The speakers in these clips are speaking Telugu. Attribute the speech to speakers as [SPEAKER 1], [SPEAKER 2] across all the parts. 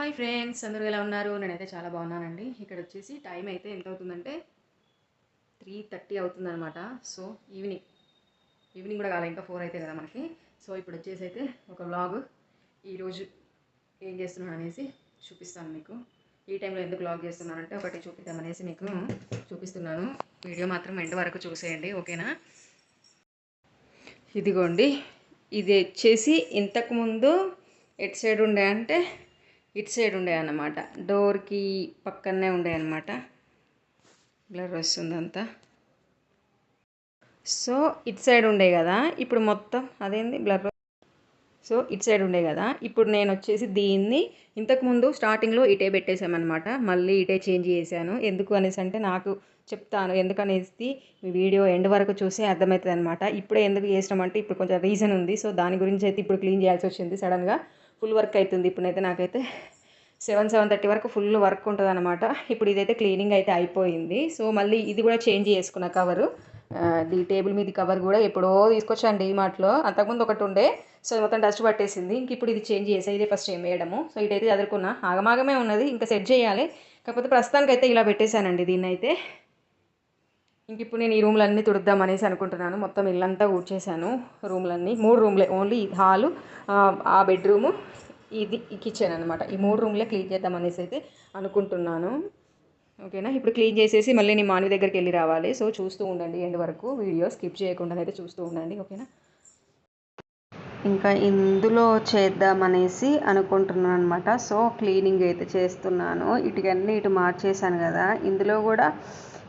[SPEAKER 1] హాయ్ ఫ్రెండ్స్ అందరూ ఎలా ఉన్నారు? నేనైతే చాలా బాగున్నానండి. ఇక్కడ వచ్చేసి టైం అయితే ఎంత అవుతుందంటే త్రీ థర్టీ అవుతుందన్నమాట. So evening. ఈవినింగ్ కూడా కాలే ఇంకా ఫోర్ అయితే కదా మనకి. సో ఇప్పుడు వచ్చేసి అయితే ఒక వ్లాగ్ ఈరోజు ఏం చేస్తున్నాను అనేసి చూపిస్తాను మీకు. ఈ టైంలో ఎందుకు వ్లాగ్ చేస్తున్నానంటే ఒకటి చూపిద్దామనేసి మీకు చూపిస్తున్నాను. వీడియో మాత్రం ఎండ్ వరకు చూసేయండి ఓకేనా? ఇదిగోండి. ఇది వచ్చేసి ఇంతకుముందు ఎటు సైడ్ ఉండే అంటే ఇటు సైడ్ ఉండే అన్నమాట. డోర్కి పక్కనే ఉండే అన్నమాట. బ్లర్ వస్తుందంతా సో ఇటు సైడ్ ఉండే కదా ఇప్పుడు మొత్తం అదేంది? బ్లర్ సో ఇటు సైడ్ ఉండే కదా ఇప్పుడు నేను వచ్చేసి దీన్ని ఇంతకుముందు స్టార్టింగ్లో ఇటే పెట్టేశామన్నమాట. మళ్ళీ ఇటే చేంజ్ చేశాను. ఎందుకు అనేసి అంటే నాకు చెప్తాను. ఎందుకనేసి మీ వీడియో ఎండ్ వరకు చూసి అర్థమవుతుంది అనమాట ఇప్పుడే ఎందుకు చేసినామంటే ఇప్పుడు కొంచెం రీజన్ ఉంది. సో దాని గురించి అయితే ఇప్పుడు క్లీన్ చేయాల్సి వచ్చింది సడన్గా. ఫుల్ వర్క్ అవుతుంది. ఇప్పుడైతే నాకైతే సెవెన్ సెవెన్ థర్టీ వరకు ఫుల్ వర్క్ ఉంటుంది అనమాట ఇప్పుడు ఇదైతే క్లీనింగ్ అయితే అయిపోయింది. సో మళ్ళీ ఇది కూడా చేంజ్ చేసుకున్న కవరు. ఈ టేబుల్ మీద కవర్ కూడా ఎప్పుడో తీసుకొచ్చాను డీమార్ట్లో అంతకుముందు ఒకటి ఉండే. సో మొత్తం డస్ట్ పట్టేసింది. ఇంక ఇప్పుడు ఇది చేంజ్ చేసే. ఇదే ఫస్ట్ ఏం వేయడము. సో ఇదైతే చదువుకున్నా. ఆగమాగమే ఉన్నది. ఇంకా సెట్ చేయాలి. కాకపోతే ప్రస్తుతానికి అయితే ఇలా పెట్టేశానండి దీన్ని అయితే ఇంక ఇప్పుడు నేను ఈ రూమ్లన్నీ తుడుద్దాం అనేసి అనుకుంటున్నాను. మొత్తం ఇల్లంతా ఊడ్చేసాను రూమ్లన్నీ. మూడు రూమ్లే ఓన్లీ హాలు ఆ బెడ్రూము ఇది ఈ కిచెన్ అనమాట ఈ మూడు రూమ్లే క్లీన్ చేద్దాం అనేసి అయితే అనుకుంటున్నాను. ఓకేనా? ఇప్పుడు క్లీన్ చేసేసి మళ్ళీ నేను మాని దగ్గరికి వెళ్ళి రావాలి. సో చూస్తూ ఉండండి ఎండ్ వరకు. వీడియో స్కిప్ చేయకుండా అయితే చూస్తూ ఉండండి. ఓకేనా? ఇంకా ఇందులో చేద్దామనేసి అనుకుంటున్నాను అనమాట సో క్లీనింగ్ అయితే చేస్తున్నాను. ఇటుకన్నీ ఇటు మార్చేసాను కదా. ఇందులో కూడా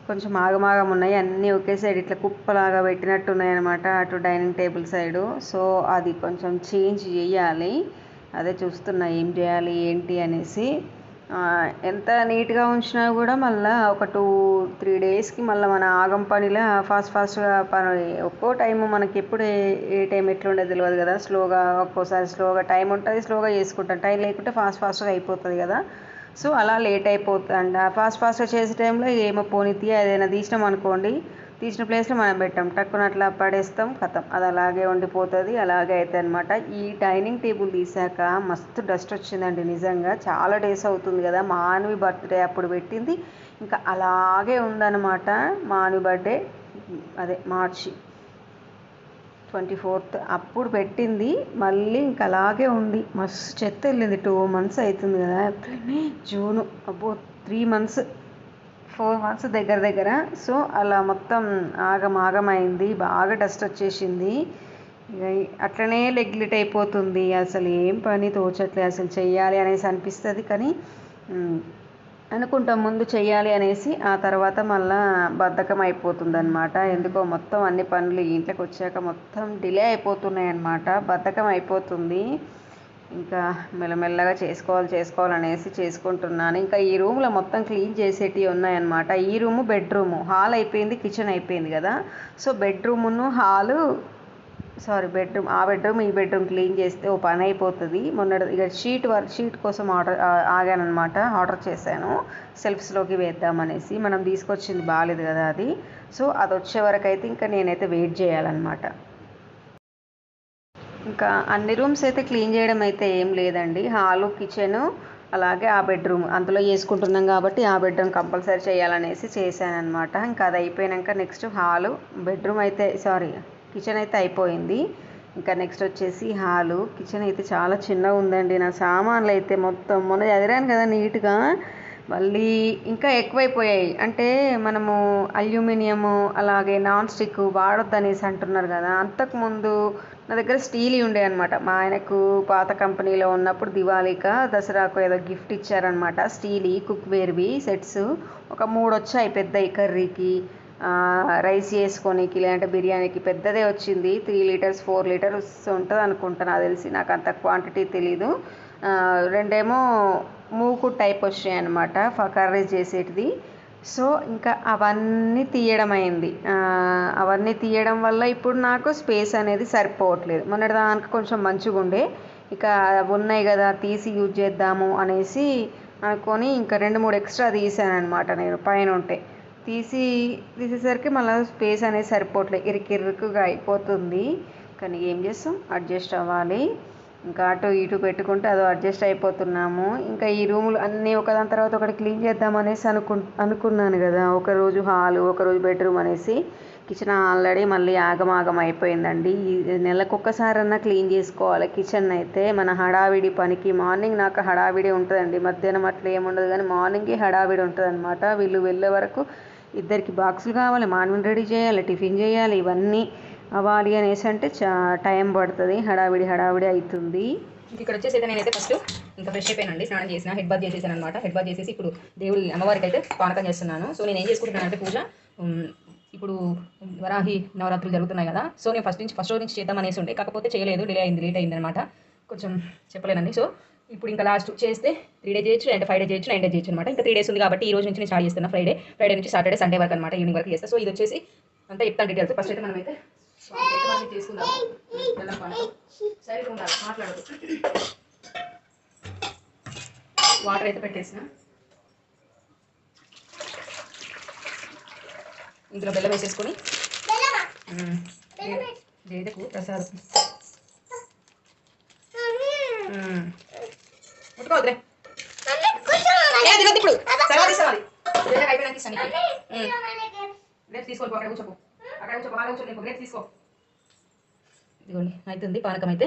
[SPEAKER 1] కొంచెం ఆగమాగం ఉన్నాయి. అన్నీ ఒకే సైడ్ ఇట్లా కుప్పలాగా పెట్టినట్టు ఉన్నాయి అనమాట అటు డైనింగ్ టేబుల్ సైడు. సో అది కొంచెం చేంజ్ చేయాలి. అదే చూస్తున్నా ఏం చేయాలి ఏంటి అనేసి. ఎంత నీట్గా ఉంచినా కూడా మళ్ళీ ఒక టూ త్రీ డేస్కి మళ్ళీ మన ఆగం పనిలా ఫాస్ట్ ఫాస్ట్గా పని ఒక్కో టైం మనకి ఎప్పుడు ఏ టైం ఎట్లుండే తెలియదు కదా. స్లోగా ఒక్కోసారి స్లోగా టైం ఉంటుంది స్లోగా చేసుకుంటాం. టైం లేకుంటే ఫాస్ట్ ఫాస్ట్గా అయిపోతుంది కదా. సో అలా లేట్ అయిపోతుంది ఫాస్ట్ ఫాస్ట్గా చేసే టైంలో ఏమో పోనీ తీ ఏదైనా తీసినాం అనుకోండి తీసిన ప్లేస్లో మనం పెట్టాం. టక్కున అట్లా పడేస్తాం కథం. అది అలాగే ఉండిపోతుంది అలాగే అవుతుంది అనమాట ఈ డైనింగ్ టేబుల్ తీసాక మస్తు డస్ట్ వచ్చిందండి నిజంగా. చాలా డేస్ అవుతుంది కదా. మానవి బర్త్డే అప్పుడు పెట్టింది. ఇంకా అలాగే ఉందన్నమాట మానవి బర్త్డే అదే మార్చి. ట్వంటీ ఫోర్త్ అప్పుడు పెట్టింది. మళ్ళీ ఇంకా అలాగే ఉంది. మస్తు చెత్త వెళ్ళింది. టూ మంత్స్ అవుతుంది కదా. జూను అబ్బో త్రీ మంత్స్ ఫోర్ మంత్స్ దగ్గర దగ్గర. సో అలా మొత్తం ఆగం ఆగమైంది. బాగా డస్ట్ వచ్చేసింది. అట్లనే లెగ్లిట్ అయిపోతుంది. అసలు ఏం పని తోచట్లే అసలు చెయ్యాలి అనేసి అనిపిస్తుంది. కానీ అనుకుంటాం ముందు చేయాలి అనేసి ఆ తర్వాత మళ్ళా బద్ధకం అయిపోతుంది అనమాట ఎందుకో మొత్తం అన్ని పనులు ఇంట్లోకి వచ్చాక మొత్తం డిలే అయిపోతున్నాయి అనమాట బద్ధకం అయిపోతుంది ఇంకా మెల్లమెల్లగా చేసుకోవాలి చేసుకోవాలనేసి చేసుకుంటున్నాను. ఇంకా ఈ రూమ్లో మొత్తం క్లీన్ చేసేటివి ఉన్నాయన్నమాట. ఈ రూము బెడ్రూము. హాల్ అయిపోయింది కిచెన్ అయిపోయింది కదా. సో బెడ్రూమును హాలు సారీ బెడ్రూమ్ ఆ బెడ్రూమ్ ఈ బెడ్రూమ్ క్లీన్ చేస్తే ఓ పని అయిపోతుంది. మొన్న ఇక షీట్ వర్క్ షీట్ కోసం ఆర్డర్ ఆగానమాట ఆర్డర్ చేశాను. సెల్ఫ్స్లోకి వేద్దామనేసి మనం తీసుకొచ్చింది బాగాలేదు కదా అది. సో అది వచ్చే వరకు అయితే ఇంకా నేనైతే వెయిట్ చేయాలన్నమాట. ఇంకా అన్ని రూమ్స్ అయితే క్లీన్ చేయడం అయితే ఏం లేదండి. హాలు కిచెను అలాగే ఆ బెడ్రూమ్. అందులో చేసుకుంటున్నాం కాబట్టి ఆ బెడ్రూమ్ కంపల్సరీ చేయాలనేసి చేశానమాట ఇంకా అది అయిపోయాక నెక్స్ట్ హాలు బెడ్రూమ్ అయితే సారీ కిచెన్ అయితే అయిపోయింది. ఇంకా నెక్స్ట్ వచ్చేసి హాలు. కిచెన్ అయితే చాలా చిన్నగా ఉందండి. నా సామాన్లు అయితే మొత్తం మొన్న చదిరాను కదా నీట్గా. మళ్ళీ ఇంకా ఎక్కువైపోయాయి. అంటే మనము అల్యూమినియము అలాగే నాన్ స్టిక్ వాడొద్దు అనేసి అంటున్నారు కదా. అంతకుముందు నా దగ్గర స్టీల్ ఉండే అనమాట మా ఆయనకు పాత కంపెనీలో ఉన్నప్పుడు దివాళీక దసరాకు ఏదో గిఫ్ట్ ఇచ్చారనమాట స్టీల్ కుక్వేర్వి సెట్స్. ఒక మూడు వచ్చాయి పెద్దవి కర్రీకి. రైస్ చేసుకోనికి లేదంటే బిర్యానీకి పెద్దదే వచ్చింది. త్రీ లీటర్స్ ఫోర్ లీటర్స్ ఉంటుంది అనుకుంటా నాకు తెలిసి. నాకు అంత క్వాంటిటీ తెలీదు. రెండేమో మూకు టైప్ వచ్చాయి అనమాట కర్రీస్ చేసేటిది. సో ఇంకా అవన్నీ తీయడం అయింది. అవన్నీ తీయడం వల్ల ఇప్పుడు నాకు స్పేస్ అనేది సరిపోవట్లేదు. మొన్నటి దానికి కొంచెం మంచిగా ఉండే ఇక ఉన్నాయి కదా తీసి యూజ్ చేద్దాము అనేసి అనుకొని ఇంకా రెండు మూడు ఎక్స్ట్రా తీసాను అనమాట నేను పైన ఉంటే తీసి తీసేసరికి మళ్ళీ స్పేస్ అనేది సరిపోవట్లేదు ఇరుకిరుకుగా అయిపోతుంది. కానీ ఏం చేస్తాం? అడ్జస్ట్ అవ్వాలి. ఇంకా అటు ఇటు పెట్టుకుంటే అదో అడ్జస్ట్ అయిపోతున్నాము. ఇంకా ఈ రూములు అన్నీ ఒకదాని తర్వాత ఒకటి క్లీన్ చేద్దాం అనేసి అనుకు అనుకున్నాను కదా. ఒకరోజు హాలు ఒకరోజు బెడ్రూమ్ అనేసి. కిచెన్ ఆల్రెడీ మళ్ళీ ఆగమాగం అయిపోయిందండి. ఈ క్లీన్ చేసుకోవాలి. కిచెన్ అయితే మన హడావిడి పనికి మార్నింగ్ నాకు హడావిడి ఉంటుందండి. మధ్యాహ్నం అట్లా ఏముండదు. కానీ మార్నింగే హడావిడి ఉంటుంది అనమాట వీళ్ళు వెళ్ళే వరకు ఇద్దరికి బాక్సులు కావాలి మార్నింగ్ రెడీ చేయాలి టిఫిన్ చేయాలి ఇవన్నీ అవ్వాలి అనేసి అంటే చా టైం పడుతుంది. హడావిడి హడావిడి అవుతుంది
[SPEAKER 2] ఇక్కడ వచ్చేసి అయితే నేనైతే ఫస్ట్ ఇంకా ఫ్రెష్ అయిపోయానండి. స్నానం చేసిన హెడ్ బాత్ చేసేసాను అనమాట హెడ్ బాత్ చేసేసి ఇప్పుడు దేవుడి అమ్మవారికి అయితే పానకం చేస్తున్నాను. సో నేను ఏం చేసుకుంటున్నాను అంటే పూజ ఇప్పుడు వరాహి నవరాత్రులు జరుగుతున్నాయి కదా. సో నేను ఫస్ట్ నుంచి ఫస్ట్ రోజు నుంచి చేద్దాం అనేసి ఉండే. కాకపోతే చేయలేదు డిలే అయింది లేట్ అయింది అనమాట కొంచెం చెప్పలేనండి. సో ఇప్పుడు ఇంకా లాస్ట్ చేస్తే త్రీ డే చేయొచ్చు అండ్ ఫైవ్ డే చేయొచ్చు నైన్ డే చేయొచ్చు అనమాట ఇంకా త్రీ డేస్ ఉంది కాబట్టి ఈ రోజు నుంచి నేను స్టార్ట్ చేస్తున్నా ఫ్రైడే ఫ్రైడే నుంచి సాటర్డే సండే వరకు అనమాట ఈవినింగ్ వరకు చేస్తా. సో ఇది వచ్చేసి అంతా చెప్తాను డీటెయిల్స్ ఫస్ట్ అయితే మనమైతే అయితే మనం చేసుకుందాం సైడ్ ఉండాలి మాట్లాడదు. వాటర్ అయితే పెట్టేసిన. ఇందులో బెల్లం వేసేసుకొని. మ్మ్. దే- దేదకు ప్రసాదం. ఇప్పుడు. అయిపోయినాక ఇస్తాను తీసుకోవాలి అక్కడ కూర్చోకు అక్కడ కూర్చో బాగా కూర్చో తీసుకో. ఇదిగోండి అవుతుంది పానకం అయితే.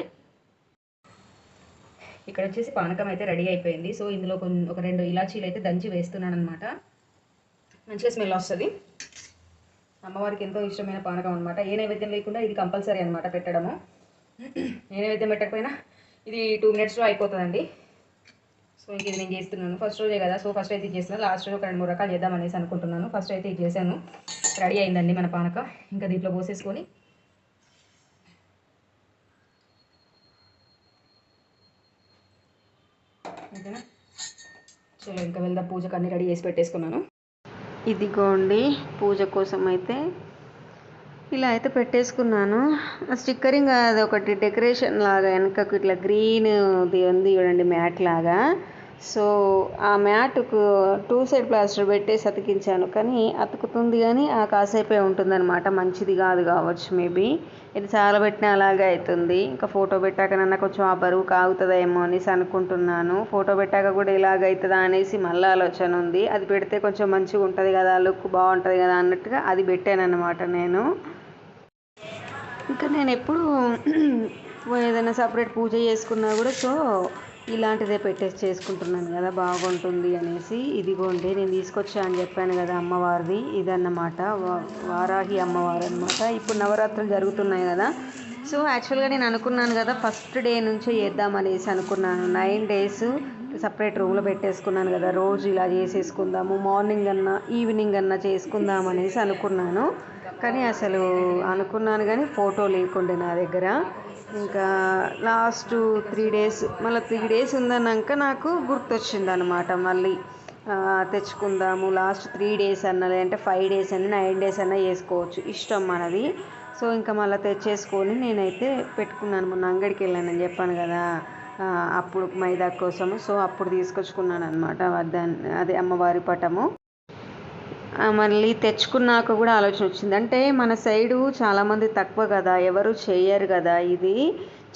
[SPEAKER 2] ఇక్కడ వచ్చేసి పానకం అయితే రెడీ అయిపోయింది. సో ఇందులో కొన్ని ఒక రెండు ఇలాచీలు అయితే దంచి వేస్తున్నాను అనమాట మంచిగా స్మెల్ వస్తుంది. అమ్మవారికి ఎంతో ఇష్టమైన పానకం అనమాట ఏ నైవేద్యం లేకుండా ఇది కంపల్సరీ అనమాట పెట్టడము. ఏ నైవేద్యం పెట్టకపోయినా ఇది టూ మినిట్స్లో అయిపోతుందండి. సో ఇంక ఇది నేను చేస్తున్నాను. ఫస్ట్ రోజే కదా సో ఫస్ట్ అయితే ఇది చేస్తున్నాను లాస్ట్ రోజు ఒక రెండు మూడు రకాలు చేద్దాం అనేసి అనుకుంటున్నాను. ఫస్ట్ అయితే ఇది చేశాను. రెడీ అయిందండి మన పానక. ఇంకా దీంట్లో పోసేసుకొని ఓకేనా? చలో ఇంకా వెళ్దాం పూజకు అన్ని రెడీ చేసి పెట్టేసుకున్నాను.
[SPEAKER 1] ఇదిగోండి పూజ కోసం అయితే ఇలా అయితే పెట్టేసుకున్నాను. స్టిక్కరింగ్ అది ఒకటి డెకరేషన్ లాగా వెనకకు ఇట్లా గ్రీన్ ఉంది చూడండి మ్యాట్ లాగా. సో ఆ మ్యాట్కు టూ సైడ్ ప్లాస్టర్ పెట్టేసి అతికించాను కానీ అతుకుతుంది కానీ ఆ కాసేపే ఉంటుందన్నమాట. మంచిది కాదు కావచ్చు మేబీ. ఇది చాలా పెట్టినా అలాగే అవుతుంది ఇంకా ఫోటో పెట్టాకనన్నా కొంచెం ఆ బరువు కాగుతుందేమో అనేసి అనుకుంటున్నాను. ఫోటో పెట్టాక కూడా ఇలాగ అవుతుందా అనేసి మళ్ళీ ఆలోచన ఉంది. అది పెడితే కొంచెం మంచిగా ఉంటుంది కదా లుక్ బాగుంటుంది కదా అన్నట్టుగా అది పెట్టాను అనమాట నేను. ఇంకా నేను ఎప్పుడు ఏదైనా సపరేట్ పూజ చేసుకున్నా కూడా సో ఇలాంటిదే పెట్టేసి చేసుకుంటున్నాను కదా బాగుంటుంది అనేసి ఇదిగోండి నేను తీసుకొచ్చా అని చెప్పాను కదా అమ్మవారిది ఇదన్నమాట. వారాహి అమ్మవారు అనమాట ఇప్పుడు నవరాత్రులు జరుగుతున్నాయి కదా. సో యాక్చువల్గా నేను అనుకున్నాను కదా ఫస్ట్ డే నుంచే చేద్దామనేసి అనుకున్నాను. నైన్ డేస్ సపరేట్ రూమ్లో పెట్టేసుకున్నాను కదా. రోజు ఇలా చేసేసుకుందాము మార్నింగ్ అన్నా ఈవినింగ్ అన్నా చేసుకుందాం అనేసి అనుకున్నాను. కానీ అసలు అనుకున్నాను కానీ ఫోటో లేకుండే నా దగ్గర. ఇంకా లాస్ట్ త్రీ డేస్ మళ్ళీ త్రీ డేస్ ఉందన్నాక నాకు గుర్తొచ్చింది అనమాట మళ్ళీ తెచ్చుకుందాము లాస్ట్ త్రీ డేస్ అన్న లేదంటే ఫైవ్ డేస్ అన్న నైన్ డేస్ అన్న చేసుకోవచ్చు. ఇష్టం మనది. సో ఇంకా మళ్ళీ తెచ్చేసుకొని నేనైతే పెట్టుకున్నాను. మొన్న అంగడికి వెళ్ళానని చెప్పాను కదా అప్పుడు మైదా కోసము. సో అప్పుడు తీసుకొచ్చుకున్నాను అనమాట అదే అమ్మవారి పటము. మళ్ళీ తెచ్చుకున్నాక కూడా ఆలోచన వచ్చింది. అంటే మన సైడు చాలామంది తక్కువ కదా ఎవరు చేయరు కదా ఇది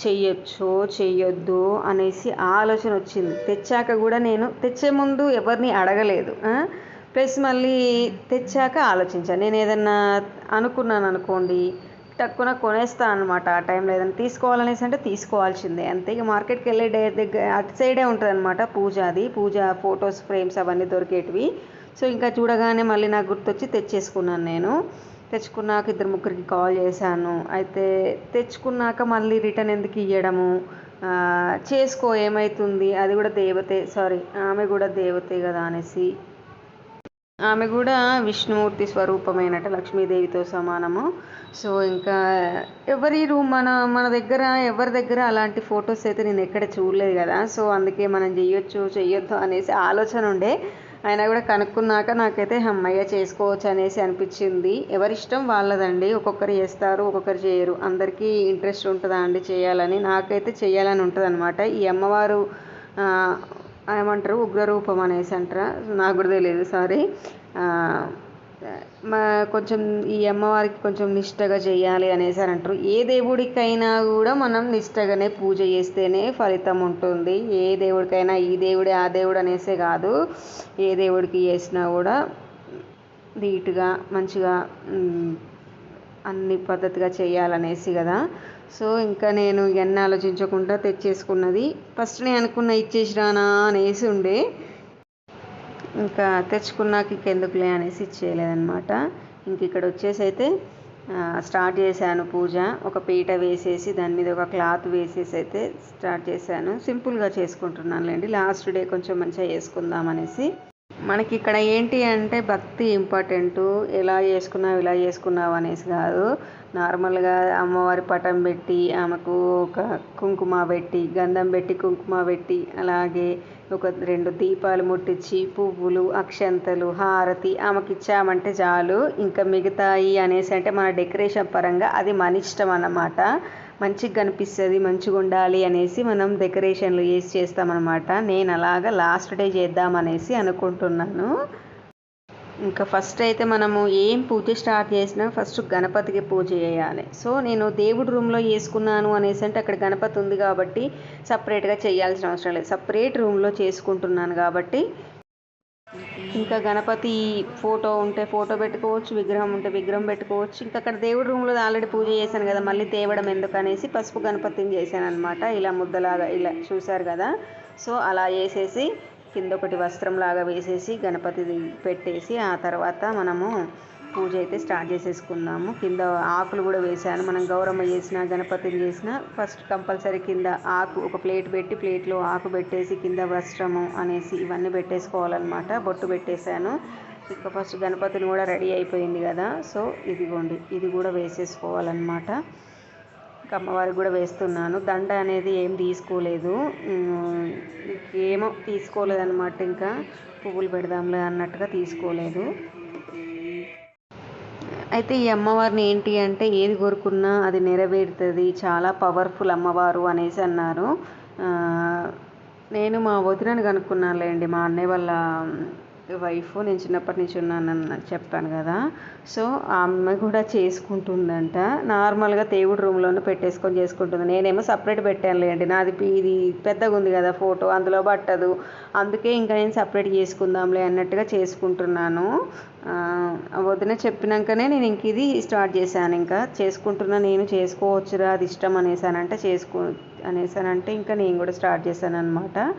[SPEAKER 1] చెయ్యొచ్చు చెయ్యొద్దు అనేసి ఆ ఆలోచన వచ్చింది. తెచ్చాక కూడా నేను తెచ్చే ముందు ఎవరిని అడగలేదు. ప్లస్ మళ్ళీ తెచ్చాక ఆలోచించాను నేను ఏదన్నా అనుకున్నాను అనుకోండి తక్కువ కొనేస్తాను అనమాట ఆ టైంలో ఏదైనా తీసుకోవాలనేసి అంటే తీసుకోవాల్సిందే. అంతే ఇక మార్కెట్కి వెళ్ళే డే దగ్గర అటు సైడే ఉంటుంది అనమాట పూజ అది. పూజ ఫొటోస్ ఫ్రేమ్స్ అవన్నీ దొరికేటివి. సో ఇంకా చూడగానే మళ్ళీ నాకు గుర్తొచ్చి తెచ్చేసుకున్నాను నేను. తెచ్చుకున్నాక ఇద్దరు ముగ్గురికి కాల్ చేశాను. అయితే తెచ్చుకున్నాక మళ్ళీ రిటర్న్ ఎందుకు ఇవ్వడము చేసుకో ఏమవుతుంది అది కూడా దేవతే సారీ ఆమె కూడా దేవతే కదా అనేసి. ఆమె కూడా విష్ణుమూర్తి స్వరూపమైనట లక్ష్మీదేవితో సమానము. సో ఇంకా ఎవరి రూమ్ మన మన దగ్గర ఎవరి దగ్గర అలాంటి ఫొటోస్ అయితే నేను ఎక్కడ చూడలేదు కదా. సో అందుకే మనం చెయ్యొచ్చు చెయ్యొద్దు అనేసి ఆలోచన ఉండే. అయినా కూడా కనుక్కున్నాక నాకైతే అమ్మయ్య చేసుకోవచ్చు అనేసి అనిపించింది. ఎవరిష్టం వాళ్ళదండి. ఒక్కొక్కరు చేస్తారు ఒక్కొక్కరు చేయరు. అందరికీ ఇంట్రెస్ట్ ఉంటుందా అండి చేయాలని? నాకైతే చేయాలని ఉంటుందన్నమాట. ఈ అమ్మవారు ఏమంటారు? ఉగ్రరూపం అనేసి అంటారా? నాకు కూడా తెలియదు సారీ. మా కొంచెం ఈ అమ్మవారికి కొంచెం నిష్టగా చేయాలి అనేసి అని అంటారు. ఏ దేవుడికైనా కూడా మనం నిష్టగానే పూజ చేస్తేనే ఫలితం ఉంటుంది. ఏ దేవుడికైనా ఈ దేవుడే ఆ దేవుడు అనేసే కాదు. ఏ దేవుడికి చేసినా కూడా నీట్గా మంచిగా అన్ని పద్ధతిగా చేయాలనేసి కదా. సో ఇంకా నేను ఇవన్నీ ఆలోచించకుండా తెచ్చేసుకున్నది. ఫస్ట్ నేను అనుకున్న ఇచ్చేసి రానా అనేసి ఉండే. ఇంకా తెచ్చుకున్నాక ఇంకెందుకులే అనేసి ఇచ్చేయలేదన్నమాట. ఇంక ఇక్కడ వచ్చేసి అయితే స్టార్ట్ చేశాను పూజ. ఒక పీట వేసేసి దాని మీద ఒక క్లాత్ వేసేసి అయితే స్టార్ట్ చేశాను. సింపుల్గా చేసుకుంటున్నానులేండి. లాస్ట్ డే కొంచెం మంచిగా చేసుకుందాం అనేసి. మనకి ఇక్కడ ఏంటి అంటే భక్తి ఇంపార్టెంట్. ఎలా చేసుకున్నావు ఇలా చేసుకున్నావు అనేసి కాదు. నార్మల్గా అమ్మవారి పటం పెట్టి ఆమెకు ఒక కుంకుమ పెట్టి గంధం పెట్టి కుంకుమ పెట్టి అలాగే ఒక రెండు దీపాలు ముట్టించి పువ్వులు అక్షంతలు హారతి ఆమెకి ఇచ్చామంటే చాలు. ఇంకా మిగతాయి అనేసి అంటే మన డెకరేషన్ పరంగా అది మన ఇష్టం అన్నమాట. మంచిగా కనిపిస్తుంది మంచిగా ఉండాలి అనేసి మనం డెకరేషన్లు చేసి చేస్తామన్నమాట. నేను అలాగా లాస్ట్ డే చేద్దామనేసి అనుకుంటున్నాను. ఇంకా ఫస్ట్ అయితే మనము ఏం పూజ స్టార్ట్ చేసినా ఫస్ట్ గణపతికి పూజ చేయాలి. సో నేను దేవుడి రూమ్లో చేసుకున్నాను అనేసి అంటే అక్కడ గణపతి ఉంది కాబట్టి సపరేట్గా చేయాల్సిన అవసరం లేదు. సపరేట్ రూమ్లో చేసుకుంటున్నాను కాబట్టి ఇంకా గణపతి ఫోటో ఉంటే ఫోటో పెట్టుకోవచ్చు విగ్రహం ఉంటే విగ్రహం పెట్టుకోవచ్చు. ఇంకా అక్కడ దేవుడి రూమ్లో ఆల్రెడీ పూజ చేశాను కదా మళ్ళీ తేవడం ఎందుకు అనేసి పసుపు గణపతిని చేశాను అనమాట ఇలా ముద్దలాగా ఇలా చూశారు కదా. సో అలా చేసేసి కింద ఒకటి వస్త్రం లాగా వేసేసి గణపతి పెట్టేసి ఆ తర్వాత మనము పూజ అయితే స్టార్ట్ చేసేసుకుందాము. కింద ఆకులు కూడా వేసాను మనం గౌరమ్మ చేసిన గణపతిని చేసిన ఫస్ట్ కంపల్సరీ కింద ఆకు ఒక ప్లేట్ పెట్టి ప్లేట్లో ఆకు పెట్టేసి కింద వస్త్రము అనేసి ఇవన్నీ పెట్టేసుకోవాలన్నమాట. బొట్టు పెట్టేశాను. ఇక ఫస్ట్ గణపతిని కూడా రెడీ అయిపోయింది కదా. సో ఇదిగోండి. ఇది కూడా వేసేసుకోవాలన్నమాట. అమ్మవారికి కూడా వేస్తున్నాను. దండ అనేది ఏం తీసుకోలేదు. ఏమో ఏమో తీసుకోలేదన్నమాట ఇంకా. పువ్వులు పెడదాంలే అన్నట్టుగా తీసుకోలేదు. అయితే ఈ అమ్మవారిని ఏంటి అంటే ఏది కోరుకున్నా అది నెరవేరుతుంది. చాలా పవర్ఫుల్ అమ్మవారు అనేసి అన్నారు. నేను మా వదినని కనుక్కున్నానులేండి మా అన్నయ్య వాళ్ళ వైఫ్ నేను చిన్నప్పటి నుంచి ఉన్నానని చెప్పాను కదా. సో ఆ కూడా చేసుకుంటుందంట. నార్మల్గా దేవుడి రూమ్లోనే పెట్టేసుకొని చేసుకుంటుంది. నేనేమో సపరేట్ పెట్టానులేండి నాది ఇది పెద్దగా ఉంది కదా ఫోటో అందులో పట్టదు. అందుకే ఇంకా నేను సపరేట్ చేసుకుందాంలే అన్నట్టుగా చేసుకుంటున్నాను. వదిన చెప్పినాకనే నేను ఇంక ఇది స్టార్ట్ చేశాను. ఇంకా చేసుకుంటున్నా నేను చేసుకోవచ్చురా అది ఇష్టం అనేసానంటే చేసుకో అనేసానంటే ఇంకా నేను కూడా స్టార్ట్ చేశాను అనమాట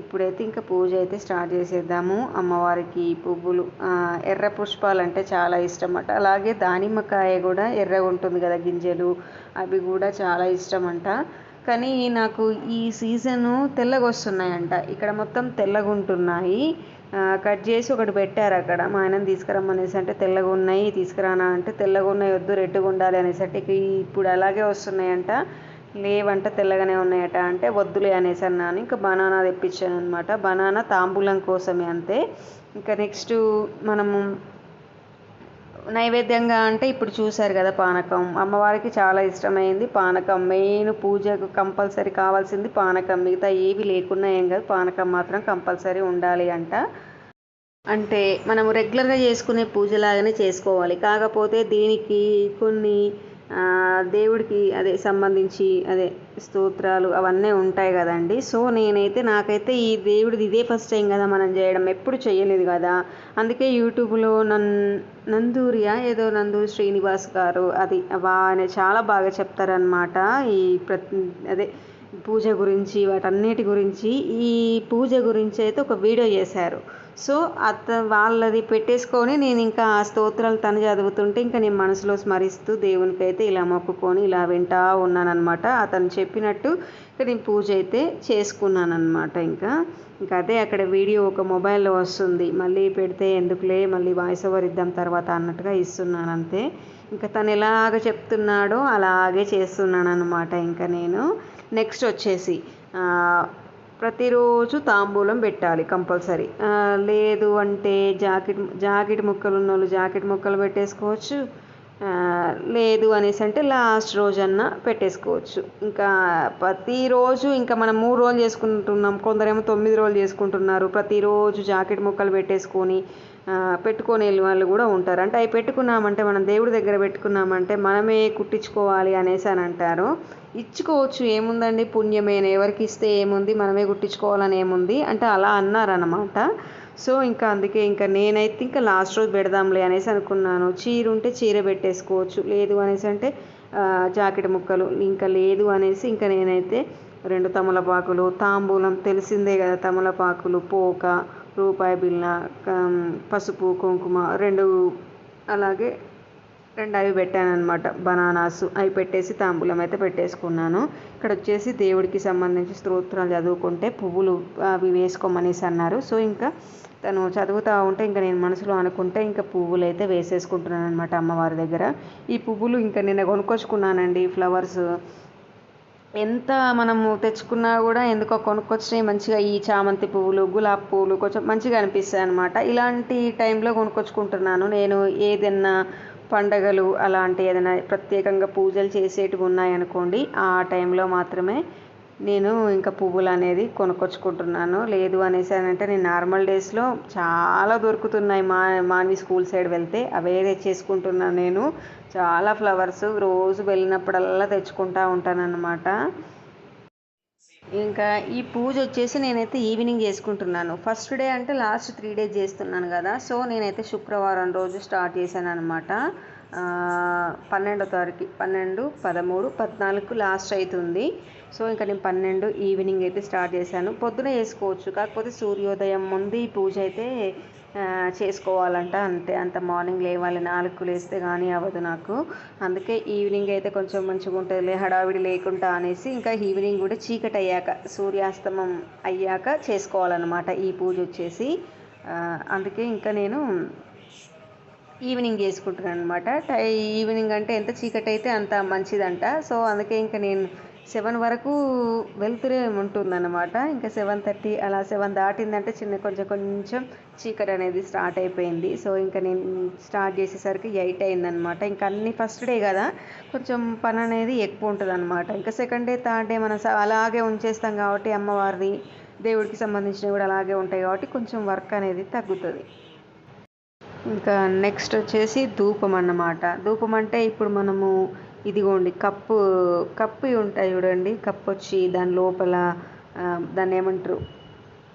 [SPEAKER 1] ఇప్పుడైతే ఇంకా పూజ అయితే స్టార్ట్ చేసేద్దాము. అమ్మవారికి పువ్వులు ఎర్ర పుష్పాలు అంటే చాలా ఇష్టం అట అలాగే దానిమ్మకాయ కూడా ఎర్రగా ఉంటుంది కదా గింజలు అవి కూడా చాలా ఇష్టం అంట కానీ నాకు ఈ సీజను తెల్లగా వస్తున్నాయంట ఇక్కడ మొత్తం తెల్లగా ఉంటున్నాయి కట్ చేసి ఒకటి పెట్టారు అక్కడ. మా ఆయన తీసుకురమ్మనేసి అంటే తెల్లగా ఉన్నాయి తీసుకురానా అంటే తెల్లగా ఉన్నాయి వద్దు రెడ్గా ఉండాలి అనేసి అంటే ఇప్పుడు అలాగే వస్తున్నాయంట. లేవంట తెల్లగానే ఉన్నాయట అంటే వద్దులే అనేసి అన్నాను. ఇంకా బనానా తెప్పించాను అనమాట బనానా తాంబూలం కోసమే అంతే. ఇంకా నెక్స్ట్ మనము నైవేద్యంగా అంటే ఇప్పుడు చూశారు కదా పానకం. అమ్మవారికి చాలా ఇష్టమైంది పానకం. మెయిన్ పూజకు కంపల్సరీ కావాల్సింది పానకం. మిగతా ఏవి లేకున్నా ఏం కాదు పానకం మాత్రం కంపల్సరీ ఉండాలి అంట. అంటే మనము రెగ్యులర్గా చేసుకునే పూజలాగానే చేసుకోవాలి. కాకపోతే దీనికి కొన్ని దేవుడికి అదే సంబంధించి అదే స్తోత్రాలు అవన్నీ ఉంటాయి కదండి. సో నేనైతే నాకైతే ఈ దేవుడిది ఇదే ఫస్ట్ టైం కదా మనం చేయడం. ఎప్పుడు చేయలేదు కదా. అందుకే యూట్యూబ్లో నన్ నందూరియా ఏదో నందూరి శ్రీనివాస్ గారు అది ఆయన చాలా బాగా చెప్తారనమాట ఈ ప్రతి అదే పూజ గురించి వాటన్నిటి గురించి. ఈ పూజ గురించి అయితే ఒక వీడియో చేశారు. సో అత వాళ్ళది పెట్టేసుకొని నేను ఇంకా ఆ స్తోత్రాలు తను చదువుతుంటే ఇంకా నేను మనసులో స్మరిస్తూ దేవునికి అయితే ఇలా మొక్కుకొని ఇలా వింటా ఉన్నానన్నమాట. అతను చెప్పినట్టు ఇంకా నేను పూజ అయితే చేసుకున్నాను అనమాట ఇంకా. ఇంకా అదే అక్కడ వీడియో ఒక మొబైల్లో వస్తుంది. మళ్ళీ పెడితే ఎందుకులే మళ్ళీ వాయిస్ ఓవర్ ఇద్దాం తర్వాత అన్నట్టుగా ఇస్తున్నాను అంతే ఇంకా తను ఎలాగ చెప్తున్నాడో అలాగే చేస్తున్నాను అనమాట ఇంకా నేను. నెక్స్ట్ వచ్చేసి ప్రతిరోజు తాంబూలం పెట్టాలి కంపల్సరీ. లేదు అంటే జాకెట్ జాకెట్ ముక్కలు ఉన్న వాళ్ళు జాకెట్ ముక్కలు పెట్టేసుకోవచ్చు. లేదు అనేసి అంటే లాస్ట్ రోజన్నా పెట్టేసుకోవచ్చు. ఇంకా ప్రతిరోజు ఇంకా మనం మూడు రోజులు చేసుకుంటున్నాం. కొందరేమో తొమ్మిది రోజులు చేసుకుంటున్నారు. ప్రతిరోజు జాకెట్ ముక్కలు పెట్టేసుకొని పెట్టుకొని వాళ్ళు కూడా ఉంటారు. అంటే అవి పెట్టుకున్నామంటే మనం దేవుడి దగ్గర పెట్టుకున్నామంటే మనమే కుట్టించుకోవాలి అనేసి అని అంటారు. ఇచ్చుకోవచ్చు ఏముందండి? పుణ్యమేన. ఎవరికి ఇస్తే ఏముంది? మనమే కుట్టించుకోవాలని ఏముంది? అంటే అలా అన్నారనమాట సో ఇంకా అందుకే ఇంకా నేనైతే ఇంకా లాస్ట్ రోజు పెడదాంలే అనేసి అనుకున్నాను. చీర ఉంటే చీర పెట్టేసుకోవచ్చు. లేదు అనేసి అంటే జాకెట్ ముక్కలు ఇంకా లేదు అనేసి ఇంకా నేనైతే రెండు తమలపాకులు తాంబూలం తెలిసిందే కదా తమలపాకులు పోక రూపాయి బిళ్ళ పసుపు కుంకుమ రెండు అలాగే రెండు అవి పెట్టాను అనమాట బనానాస్ అవి పెట్టేసి తాంబూలం అయితే పెట్టేసుకున్నాను. ఇక్కడ వచ్చేసి దేవుడికి సంబంధించి స్తోత్రాలు చదువుకుంటే పువ్వులు అవి వేసుకోమనేసి అన్నారు. సో ఇంకా తను చదువుతూ ఉంటే ఇంకా నేను మనసులో అనుకుంటే ఇంకా పువ్వులు అయితే వేసేసుకుంటున్నాను అనమాట అమ్మవారి దగ్గర. ఈ పువ్వులు ఇంకా నిన్న కొనుక్కొచ్చుకున్నానండి ఫ్లవర్స్. ఎంత మనము తెచ్చుకున్నా కూడా ఎందుకో కొనుక్కొచ్చినవి మంచిగా ఈ చామంతి పువ్వులు గులాబీ పువ్వులు కొంచెం మంచిగా అనిపిస్తాయి అనమాట ఇలాంటి టైంలో కొనుక్కొచ్చుకుంటున్నాను. నేను ఏదైనా పండగలు అలాంటి ఏదైనా ప్రత్యేకంగా పూజలు చేసేటివి ఉన్నాయనుకోండి ఆ టైంలో మాత్రమే నేను ఇంకా పువ్వులు అనేది కొనుక్కొచ్చుకుంటున్నాను. లేదు అనేసి అని అంటే నేను నార్మల్ డేస్లో చాలా దొరుకుతున్నాయి మా మాన్వి స్కూల్ సైడ్ వెళ్తే అవే తెచ్చేసుకుంటున్నాను నేను. చాలా ఫ్లవర్స్ రోజు వెళ్ళినప్పుడల్లా తెచ్చుకుంటా ఉంటానన్నమాట. ఇంకా ఈ పూజ వచ్చేసి నేనైతే ఈవినింగ్ చేసుకుంటున్నాను. ఫస్ట్ డే అంటే లాస్ట్ త్రీ డేస్ చేస్తున్నాను కదా. సో నేనైతే శుక్రవారం రోజు స్టార్ట్ చేశాను అనమాట పన్నెండో తారీఖు పన్నెండు పదమూడు పద్నాలుగు లాస్ట్ అవుతుంది సో ఇంకా నేను పన్నెండు ఈవినింగ్ అయితే స్టార్ట్ చేశాను. పొద్దున చేసుకోవచ్చు. కాకపోతే సూర్యోదయం ముందు ఈ పూజ అయితే చేసుకోవాలంట. అంతే అంత మార్నింగ్ లేవాలి. నాలుగు లేస్తే కానీ అవ్వదు నాకు. అందుకే ఈవినింగ్ అయితే కొంచెం మంచిగా ఉంటుందిలే హడావిడి లేకుండా అనేసి ఇంకా ఈవినింగ్ కూడా చీకటి అయ్యాక సూర్యాస్తమం అయ్యాక చేసుకోవాలన్నమాట ఈ పూజ వచ్చేసి. అందుకే ఇంకా నేను ఈవినింగ్ చేసుకుంటున్నాను అనమాట ఈవినింగ్ అంటే ఎంత చీకటి అయితే అంత మంచిదంట. సో అందుకే ఇంకా నేను సెవెన్ వరకు వెళ్తురే ఉంటుందన్నమాట. ఇంకా సెవెన్ థర్టీ అలా సెవెన్ దాటిందంటే చిన్న కొంచెం కొంచెం చీకటి అనేది స్టార్ట్ అయిపోయింది. సో ఇంకా నేను స్టార్ట్ చేసేసరికి ఎయిట్ అయిందనమాట ఇంకా అన్ని ఫస్ట్ డే కదా కొంచెం పని అనేది ఎక్కువ ఉంటుంది అనమాట ఇంకా సెకండ్ డే థర్డ్ డే మనం అలాగే ఉంచేస్తాం కాబట్టి అమ్మవారిది దేవుడికి సంబంధించినవి కూడా అలాగే ఉంటాయి కాబట్టి కొంచెం వర్క్ అనేది తగ్గుతుంది. ఇంకా నెక్స్ట్ వచ్చేసి ధూపం అన్నమాట. ధూపం అంటే ఇప్పుడు మనము ఇదిగోండి కప్పు కప్పు ఉంటాయి చూడండి కప్పు వచ్చి దాని లోపల దాన్ని ఏమంటారు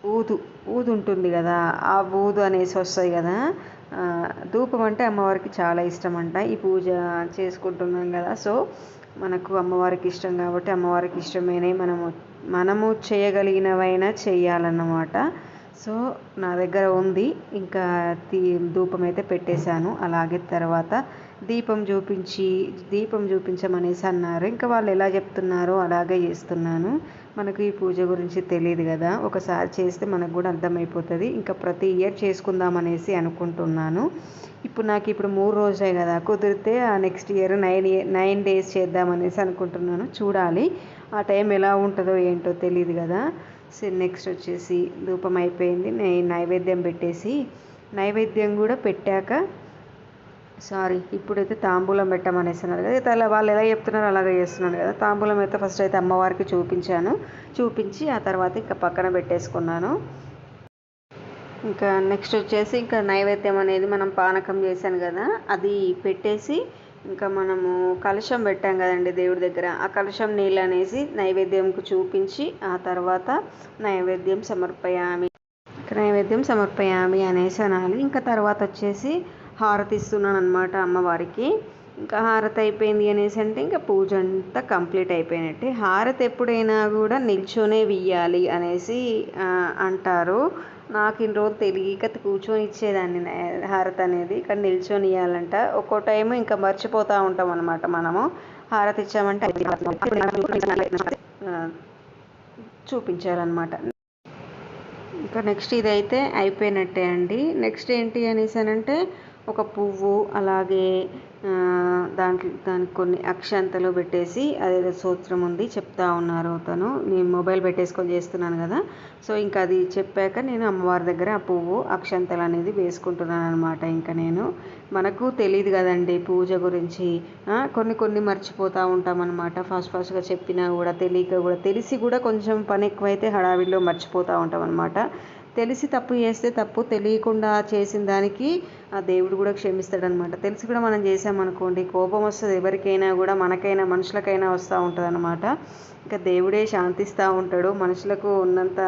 [SPEAKER 1] ఊదు ఊదు ఉంటుంది కదా ఆ ఊదు అనేసి వస్తాయి కదా ధూపం అంటే అమ్మవారికి చాలా ఇష్టం అంట ఈ పూజ చేసుకుంటున్నాం కదా సో మనకు అమ్మవారికి ఇష్టం కాబట్టి అమ్మవారికి ఇష్టమైనవి మనము మనము చేయగలిగినవైనా చేయాలన్నమాట. సో నా దగ్గర ఉంది ఇంకా తీ ధూపం అయితే పెట్టేశాను అలాగే తర్వాత దీపం చూపించి దీపం చూపించమనేసి అన్నారు. ఇంకా వాళ్ళు ఎలా చెప్తున్నారో అలాగే చేస్తున్నాను. మనకు ఈ పూజ గురించి తెలియదు కదా. ఒకసారి చేస్తే మనకు కూడా అర్థమైపోతుంది. ఇంకా ప్రతి ఇయర్ చేసుకుందామనేసి అనుకుంటున్నాను. ఇప్పుడు నాకు ఇప్పుడు మూడు రోజులే కదా. కుదిరితే ఆ next year nine year nine days చేద్దామనేసి అనుకుంటున్నాను. చూడాలి. ఆ టైం ఎలా ఉంటుందో ఏంటో తెలియదు కదా. సో నెక్స్ట్ వచ్చేసి ధూపం అయిపోయింది. నేను నైవేద్యం పెట్టేసి నైవేద్యం కూడా పెట్టాక సారీ ఇప్పుడైతే తాంబూలం పెట్టమనేస్తున్నారు కదా. అలా వాళ్ళు ఎలా చెప్తున్నారో అలాగే చేస్తున్నాను కదా. తాంబూలం అయితే ఫస్ట్ అయితే అమ్మవారికి చూపించాను. చూపించి ఆ తర్వాత ఇంకా పక్కన పెట్టేసుకున్నాను. ఇంకా నెక్స్ట్ వచ్చేసి ఇంకా నైవేద్యం అనేది మనం పానకం చేశాను కదా. అది పెట్టేసి ఇంకా మనము కలశం పెట్టాం కదండి దేవుడి దగ్గర. ఆ కలశం నీళ్ళు అనేసి నైవేద్యంకు చూపించి ఆ తర్వాత నైవేద్యం సమర్పయామి. ఇంకా నైవేద్యం సమర్పయామి అనేసి అనాలి. ఇంకా తర్వాత వచ్చేసి హారతి ఇస్తున్నాను అనమాట అమ్మవారికి. ఇంకా హారతి అయిపోయింది అనేసి అంటే ఇంకా పూజ అంతా కంప్లీట్ అయిపోయినట్టే. హారతి ఎప్పుడైనా కూడా నిల్చొనే వియ్యాలి అనేసి అంటారు. నాకు ఇన్ని రోజులు తెలియక కూర్చొని ఇచ్చేదాన్ని హారతి అనేది. ఇక్కడ నిల్చొని ఇవ్వాలంట ఒక్కో టైం ఇంకా మర్చిపోతూ ఉంటాం అనమాట మనము. హారతి ఇచ్చామంటే చూపించాలన్నమాట. ఇంకా నెక్స్ట్ ఇదైతే అయిపోయినట్టే అండి. నెక్స్ట్ ఏంటి అనేసి అని అంటే ఒక పువ్వు అలాగే దాంట్లో దానికి కొన్ని అక్షంతలు పెట్టేసి అదేదో సూత్రం ఉంది చెప్తా ఉన్నారు తను. నేను మొబైల్ పెట్టేసుకొని చేస్తున్నాను కదా. సో ఇంకా అది చెప్పాక నేను అమ్మవారి దగ్గర ఆ పువ్వు అక్షంతలు అనేది వేసుకుంటున్నాను అనమాట ఇంకా నేను. మనకు తెలియదు కదండి పూజ గురించి. కొన్ని కొన్ని మర్చిపోతూ ఉంటామన్నమాట ఫాస్ట్ ఫాస్ట్గా చెప్పినా కూడా తెలియక కూడా తెలిసి కూడా కొంచెం పని ఎక్కువైతే హడావిడిలో మర్చిపోతూ ఉంటాం అనమాట తెలిసి తప్పు చేస్తే తప్పు తెలియకుండా చేసిన దానికి ఆ దేవుడు కూడా క్షమిస్తాడనమాట. తెలిసి కూడా మనం చేసామనుకోండి కోపం వస్తుంది ఎవరికైనా కూడా మనకైనా మనుషులకైనా వస్తూ ఉంటుంది అనమాట ఇంకా దేవుడే శాంతిస్తూ ఉంటాడు. మనుషులకు ఉన్నంత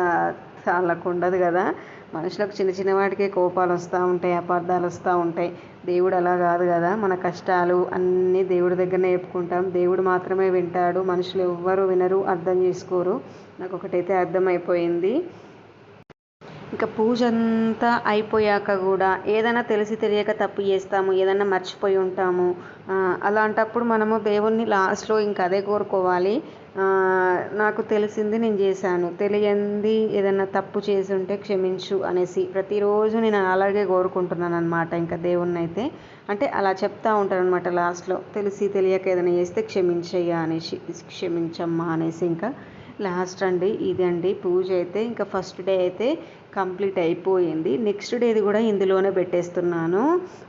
[SPEAKER 1] వాళ్ళకు ఉండదు కదా. మనుషులకు చిన్న చిన్న వాటికే కోపాలు వస్తూ ఉంటాయి అపార్థాలు వస్తూ ఉంటాయి. దేవుడు అలా కాదు కదా. మన కష్టాలు అన్నీ దేవుడి దగ్గరనే చెప్పుకుంటాం. దేవుడు మాత్రమే వింటాడు. మనుషులు ఎవ్వరూ వినరు అర్థం చేసుకోరు. నాకు ఒకటైతే అర్థమైపోయింది. ఇంకా పూజ అంతా అయిపోయాక కూడా ఏదైనా తెలిసి తెలియక తప్పు చేస్తాము ఏదైనా మర్చిపోయి ఉంటాము. అలాంటప్పుడు మనము దేవుణ్ణి లాస్ట్లో ఇంకా అదే కోరుకోవాలి. నాకు తెలిసింది నేను చేశాను. తెలియంది ఏదైనా తప్పు చేసి ఉంటే క్షమించు అనేసి ప్రతిరోజు నేను అలాగే కోరుకుంటున్నాను అనమాట ఇంకా దేవుణ్ణి అయితే అంటే అలా చెప్తా ఉంటాను అనమాట లాస్ట్లో. తెలిసి తెలియక ఏదైనా చేస్తే క్షమించయ్యా అనేసి క్షమించమ్మా అనేసి ఇంకా లాస్ట్ అండి ఇదండి. పూజ అయితే ఇంకా ఫస్ట్ డే అయితే కంప్లీట్ అయిపోయింది. నెక్స్ట్ డేది కూడా ఇందులోనే పెట్టేస్తున్నాను.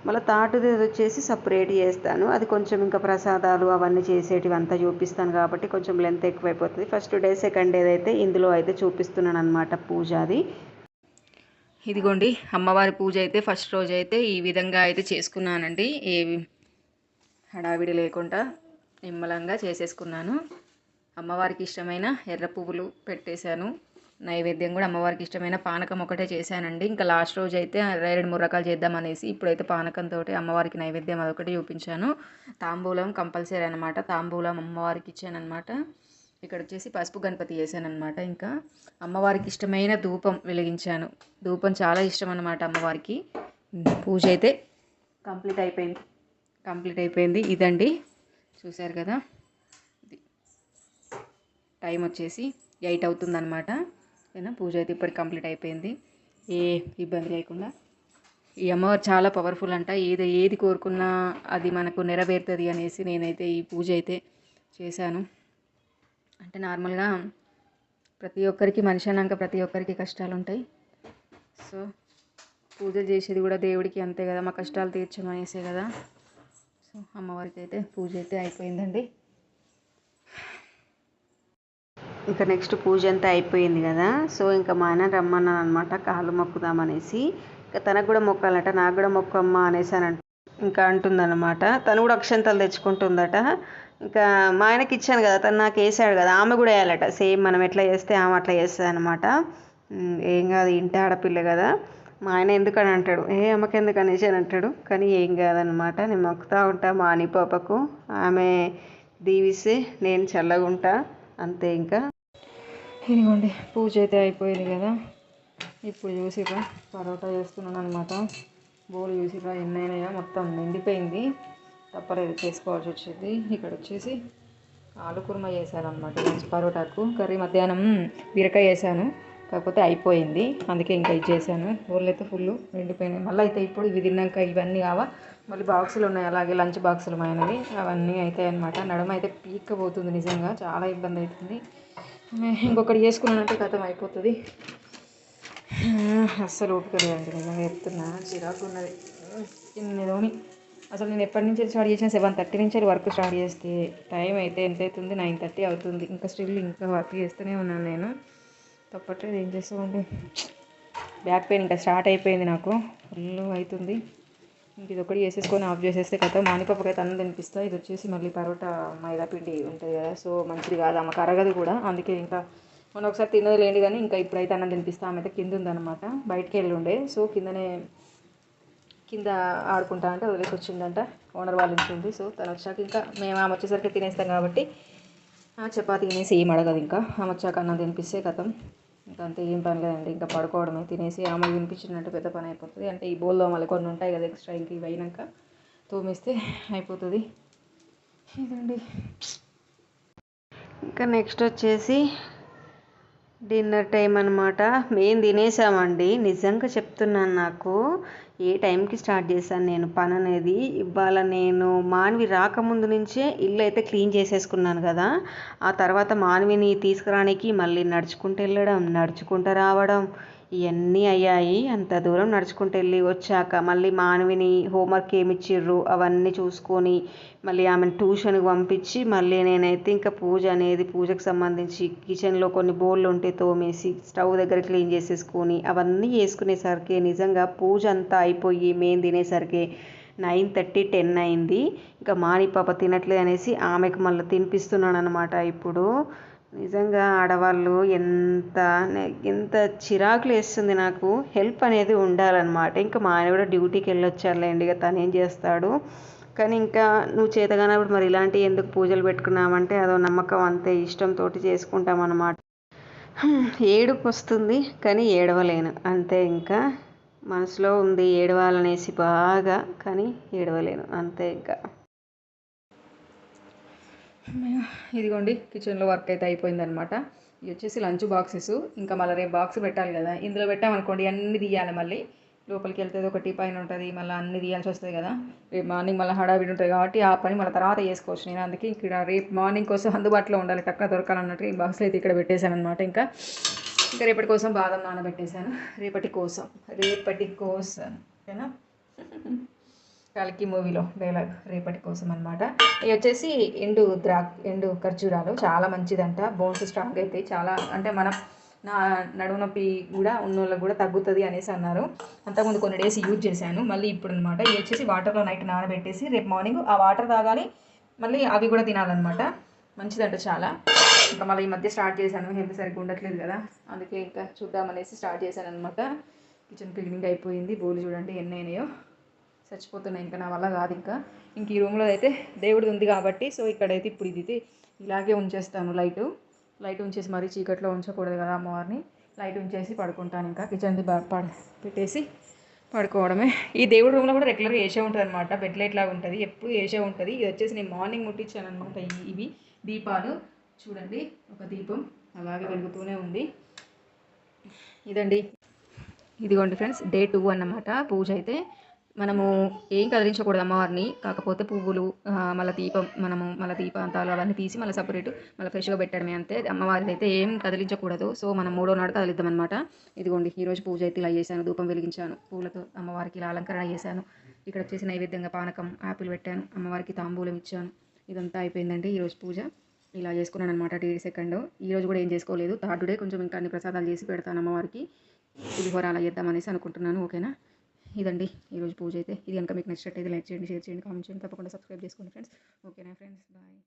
[SPEAKER 1] మళ్ళీ తాటుది వచ్చేసి సపరేట్ చేస్తాను. అది కొంచెం ఇంకా ప్రసాదాలు అవన్నీ చేసేటివి అంతా చూపిస్తాను కాబట్టి కొంచెం లెంత్ ఎక్కువైపోతుంది. ఫస్ట్ డే సెకండ్ డే అయితే ఇందులో అయితే చూపిస్తున్నాను అనమాట పూజ అది
[SPEAKER 2] ఇదిగోండి అమ్మవారి పూజ అయితే ఫస్ట్ రోజు అయితే ఈ విధంగా అయితే చేసుకున్నానండి. ఏ హడావిడి లేకుండా నిమ్మలంగా చేసేసుకున్నాను. అమ్మవారికి ఇష్టమైన ఎర్ర పువ్వులు పెట్టేశాను. నైవేద్యం కూడా అమ్మవారికి ఇష్టమైన పానకం ఒకటే చేశానండి. ఇంకా లాస్ట్ రోజు అయితే రెండు మూడు రకాలు చేద్దామనేసి ఇప్పుడైతే పానకంతో అమ్మవారికి నైవేద్యం అదొకటి చూపించాను. తాంబూలం కంపల్సరీ అనమాట తాంబూలం అమ్మవారికి ఇచ్చానమాట ఇక్కడ వచ్చేసి పసుపు గణపతి చేశానమాట అనమాట ఇంకా అమ్మవారికి ఇష్టమైన ధూపం వెలిగించాను. ధూపం చాలా ఇష్టం అనమాట అమ్మవారికి. పూజ అయితే కంప్లీట్ అయిపోయింది. కంప్లీట్ అయిపోయింది. ఇదండి. చూశారు కదా? టైం వచ్చేసి ఎయిట్ అవుతుందన్నమాట. ఓకేనా? పూజ అయితే ఇప్పటికి కంప్లీట్ అయిపోయింది. ఏ ఇబ్బంది లేకుండా. ఈ అమ్మవారు చాలా పవర్ఫుల్ అంట. ఏది ఏది కోరుకున్నా అది మనకు నెరవేరుతుంది అనేసి నేనైతే ఈ పూజ అయితే చేశాను. అంటే నార్మల్గా ప్రతి ఒక్కరికి మనిషి అన్నాక ప్రతి ఒక్కరికి కష్టాలు ఉంటాయి సో పూజలు చేసేది కూడా దేవుడికి అంతే కదా. మా కష్టాలు తీర్చమనేసే కదా. సో అమ్మవారికి అయితే పూజ అయితే అయిపోయిందండి.
[SPEAKER 1] ఇంకా నెక్స్ట్ పూజ అంతా అయిపోయింది కదా. సో ఇంకా మా ఆయన రమ్మన్నాను అనమాట కాళ్ళు మొక్కుదామనేసి. ఇంకా తనకు కూడా మొక్కాలంట నాకు కూడా మొక్కమ్మ అనేసి అని అంట ఇంకా అంటుందన్నమాట. తను కూడా అక్షంతలు తెచ్చుకుంటుందట. ఇంకా మా ఆయనకి ఇచ్చాను కదా తను నాకు వేసాడు కదా ఆమె కూడా వేయాలట. సేమ్ మనం ఎట్లా చేస్తే ఆమె అట్లా చేస్తుంది అనమాట ఏం కాదు ఇంటి ఆడపిల్ల కదా. మా ఆయన ఎందుకని అంటాడు ఏ అమ్మకి ఎందుకు అనేసి అని అంటాడు. కానీ ఏం కాదనమాట నేను మొక్కుతా ఉంటా మా అని పాపకు ఆమె దీవిస్తే నేను చల్లగుంటా అంతే ఇంకా.
[SPEAKER 2] ఇదిగోండి పూజ అయితే అయిపోయింది కదా. ఇప్పుడు చూసిరా పరోటా చేస్తున్నాను అనమాట బోల్ చూసిరా ఎన్ని అయినాయో మొత్తం నిండిపోయింది. తప్పలేదు చేసుకోవాల్సి వచ్చేది. ఇక్కడ వచ్చేసి ఆలు కుర్మా చేశాను అనమాట మంచి పరోటాకు. కర్రీ మధ్యాహ్నం బీరకాయ చేశాను కాకపోతే అయిపోయింది. అందుకే ఇంకా ఇది చేశాను. ఊర్లో అయితే ఫుల్ నిండిపోయినాయి. మళ్ళీ అయితే ఇప్పుడు ఇవి తిన్నాక ఇవన్నీ కావా మళ్ళీ బాక్సులు ఉన్నాయి. అలాగే లంచ్ బాక్సులు అయినవి అవన్నీ అవుతాయి అనమాట నడుమ అయితే పీక్కపోతుంది నిజంగా చాలా ఇబ్బంది అవుతుంది. ఇంకొకటి చేసుకున్నానంటే కథం అయిపోతుంది అస్సలు ఓపిక లేదండి నిజంగా చెప్తున్నా. చిరాకు ఉన్నది. ఇన్నిదోని అసలు నేను ఎప్పటి నుంచి స్టార్ట్ చేసిన సెవెన్ థర్టీ నుంచి వర్క్ స్టార్ట్ చేస్తే టైం అయితే ఎంత అవుతుంది నైన్ థర్టీ అవుతుంది. ఇంకా స్టిల్ ఇంకా వర్క్ చేస్తూనే ఉన్నాను నేను. తప్పట్లేదు ఏం చేస్తామండి? బ్యాక్ పెయిన్ ఇంకా స్టార్ట్ అయిపోయింది నాకు. ఫుల్ అవుతుంది. ఇంక ఇది ఒకటి చేసేసుకొని ఆఫ్ చేసేస్తే కదా మానిపప్పుకి అయితే అన్నం తినిపిస్తా. ఇది వచ్చేసి మళ్ళీ పరోటా మైదా పిండి ఉంటుంది కదా. సో మంచిది కాదు. ఆమెకు అరగదు కూడా. అందుకే ఇంకా మొన్న ఒకసారి తిన్నది లేండి కానీ ఇంకా ఇప్పుడైతే అన్నం తినిపిస్తా. ఆమె అయితే కింద ఉందన్నమాట. బయటికి వెళ్ళి ఉండే సో కిందనే కింద ఆడుకుంటా అంటే వదిలేసి వచ్చిందంట. ఓనర్ వాళ్ళ నుంచి ఉంది సో తను వచ్చాక ఇంకా మేము ఆమె వచ్చేసరికి తినేస్తాం కాబట్టి చపాతీ తినేసి ఏం అడగదు ఇంకా. ఆమె వచ్చాక అన్నం తినిపిస్తే కథం. ఇంకా ఏం పని లేదండి. ఇంకా పడుకోవడమే తినేసి ఆమె వినిపించినట్టు పెద్ద పని అయిపోతుంది. అంటే ఈ బోల్లో మళ్ళీ కొన్ని ఉంటాయి కదా ఎక్స్ట్రా ఇంక ఇవి అయినాక తోమిస్తే అయిపోతుంది. ఇదండి.
[SPEAKER 1] ఇంకా నెక్స్ట్ వచ్చేసి డిన్నర్ టైం అనమాట మేము తినేసామండి. నిజంగా చెప్తున్నాను నాకు. ఏ టైంకి స్టార్ట్ చేశాను నేను పని అనేది? ఇవాళ నేను మానవి రాకముందు నుంచే ఇల్లు అయితే క్లీన్ చేసేసుకున్నాను కదా. ఆ తర్వాత మానవిని తీసుకురానికి మళ్ళీ నడుచుకుంటూ వెళ్ళడం నడుచుకుంటూ రావడం ఇవన్నీ అయ్యాయి. అంత దూరం నడుచుకుంటూ వెళ్ళి వచ్చాక మళ్ళీ మానవిని హోంవర్క్ ఏమి ఇచ్చిర్రు అవన్నీ చూసుకొని మళ్ళీ ఆమెను ట్యూషన్కి పంపించి మళ్ళీ నేనైతే ఇంకా పూజ అనేది పూజకు సంబంధించి కిచెన్లో కొన్ని బోళ్ళు ఉంటే తోమేసి స్టవ్ దగ్గర క్లీన్ చేసేసుకొని అవన్నీ చేసుకునేసరికి నిజంగా పూజ అంతా అయిపోయి మేము తినేసరికి నైన్ థర్టీ టెన్ అయింది. ఇంకా మాని పాప తినట్లేదు అనేసి ఆమెకు మళ్ళీ తినిపిస్తున్నాను అనమాట ఇప్పుడు. నిజంగా ఆడవాళ్ళు ఎంత ఎంత చిరాకులు వేస్తుంది నాకు. హెల్ప్ అనేది ఉండాలన్నమాట. ఇంకా మా ఆయన కూడా డ్యూటీకి వెళ్ళొచ్చారులేండి ఇక తను ఏం చేస్తాడు. కానీ ఇంకా నువ్వు చేతగానప్పుడు మరి ఇలాంటి ఎందుకు పూజలు పెట్టుకున్నామంటే అదో నమ్మకం అంతే ఇష్టంతో చేసుకుంటాం అన్నమాట. ఏడుపు వస్తుంది కానీ ఏడవలేను. అంతే ఇంకా. మనసులో ఉంది ఏడవాలనేసి బాగా కానీ ఏడవలేను. అంతే ఇంకా.
[SPEAKER 2] ఇదిగోండి కిచెన్లో వర్క్ అయితే అయిపోయిందనమాట ఇవి వచ్చేసి లంచ్ బాక్సెస్ ఇంకా మళ్ళీ రేపు బాక్స్ పెట్టాలి కదా. ఇందులో పెట్టామనుకోండి అన్ని తీయాలి మళ్ళీ. లోపలికి వెళ్తే ఒకటి పైన ఉంటుంది మళ్ళీ అన్ని తీయాల్సి వస్తుంది కదా. రేపు మార్నింగ్ మళ్ళీ హడావిడి ఉంటుంది కాబట్టి ఆ పని మళ్ళీ తర్వాత చేసుకోవచ్చు. నేను అందుకే ఇక్కడ రేపు మార్నింగ్ కోసం అందుబాటులో ఉండాలి టక్కన దొరకాలన్నట్టు ఈ బాక్స్లో అయితే ఇక్కడ పెట్టేశాను అనమాట ఇంకా. ఇంకా రేపటి కోసం బాదం నానబెట్టేశాను. రేపటి కోసం. రేపటి కోసం. ఓకేనా? కాలికి మూవీలో డైలాగ్ రేపటి కోసం అనమాట ఇవి వచ్చేసి ఎండు ద్రా ఎండు ఖర్జూరాలు. చాలా మంచిదంట. బోన్స్ స్ట్రాంగ్ అవుతాయి చాలా అంటే మనం నా నడుము నొప్పి కూడా ఉన్నోళ్ళకి కూడా తగ్గుతుంది అనేసి అన్నారు. అంతకుముందు కొన్ని డేస్ యూజ్ చేశాను. మళ్ళీ ఇప్పుడు అనమాట ఇవి వచ్చేసి వాటర్లో నైట్ నానబెట్టేసి రేపు మార్నింగ్ ఆ వాటర్ తాగాలి. మళ్ళీ అవి కూడా తినాలన్నమాట. మంచిదంట చాలా. ఇంకా మళ్ళీ ఈ మధ్య స్టార్ట్ చేశాను. హెల్త్ సరిగ్గా ఉండట్లేదు కదా. అందుకే ఇంకా చూద్దామనేసి స్టార్ట్ చేశాను అనమాట కిచెన్ క్లీనింగ్ అయిపోయింది. బోలు చూడండి ఎన్ని అయినాయో. చచ్చిపోతున్నాయి ఇంకా నా వల్ల కాదు ఇంకా. ఇంక ఈ రూమ్లో అయితే దేవుడిది ఉంది కాబట్టి సో ఇక్కడైతే ఇప్పుడు ఇది ఇలాగే ఉంచేస్తాను లైట్. లైట్ ఉంచేసి మరీ చీకట్లో ఉంచకూడదు కదా అమ్మవారిని. లైట్ ఉంచేసి పడుకుంటాను ఇంకా. కిచెన్ది పడ పెట్టేసి పడుకోవడమే. ఈ దేవుడి రూమ్లో కూడా రెగ్యులర్గా వేసే ఉంటుంది అనమాట బెడ్ లైట్ లాగా ఉంటుంది. ఎప్పుడు వేసే ఉంటుంది. ఇది వచ్చేసి నేను మార్నింగ్ ముట్టించాను అనమాట ఇవి. దీపాలు. చూడండి ఒక దీపం అలాగే వెలుగుతూనే ఉంది. ఇదండి. ఇదిగోండి ఫ్రెండ్స్ డే టూ అన్నమాట. పూజ అయితే మనము ఏం కదిలించకూడదు అమ్మవారిని. కాకపోతే పువ్వులు మళ్ళీ దీపం మనము మళ్ళీ దీపాంతాలు అవన్నీ తీసి మళ్ళీ సపరేట్ మళ్ళీ ఫ్రెష్గా పెట్టడమే అంతే. అమ్మవారిని అయితే ఏం కదిలించకూడదు. సో మనం మూడో నాడు కదిలిద్దాం అనమాట ఇదిగోండి ఈరోజు పూజ అయితే ఇలా చేశాను. ధూపం వెలిగించాను. పూలతో అమ్మవారికి ఇలా అలంకరణ చేశాను. ఇక్కడ వచ్చేసి నైవేద్యంగా పానకం ఆపిల్ పెట్టాను. అమ్మవారికి తాంబూలం ఇచ్చాను. ఇదంతా అయిపోయిందండి ఈరోజు పూజ. ఇలా చేసుకున్నాను అనమాట టీ సెకండ్ ఈరోజు కూడా ఏం చేసుకోలేదు. థర్డ్ డే కొంచెం ఇంకా అన్ని ప్రసాదాలు చేసి పెడతాను అమ్మవారికి. పులిహోర అలా చేద్దామనేసి అనుకుంటున్నాను. ఓకేనా? ఇదండి. ఈరోజు పూజ అయితే. ఇది కనుక మీకు నచ్చినట్టయితే లైక్ చేయండి షేర్ చేయండి కామెంట్ చేయండి. తప్పకుండా సబ్స్క్రైబ్ చేసుకోండి ఫ్రెండ్స్. ఓకేనా ఫ్రెండ్స్? బాయ్.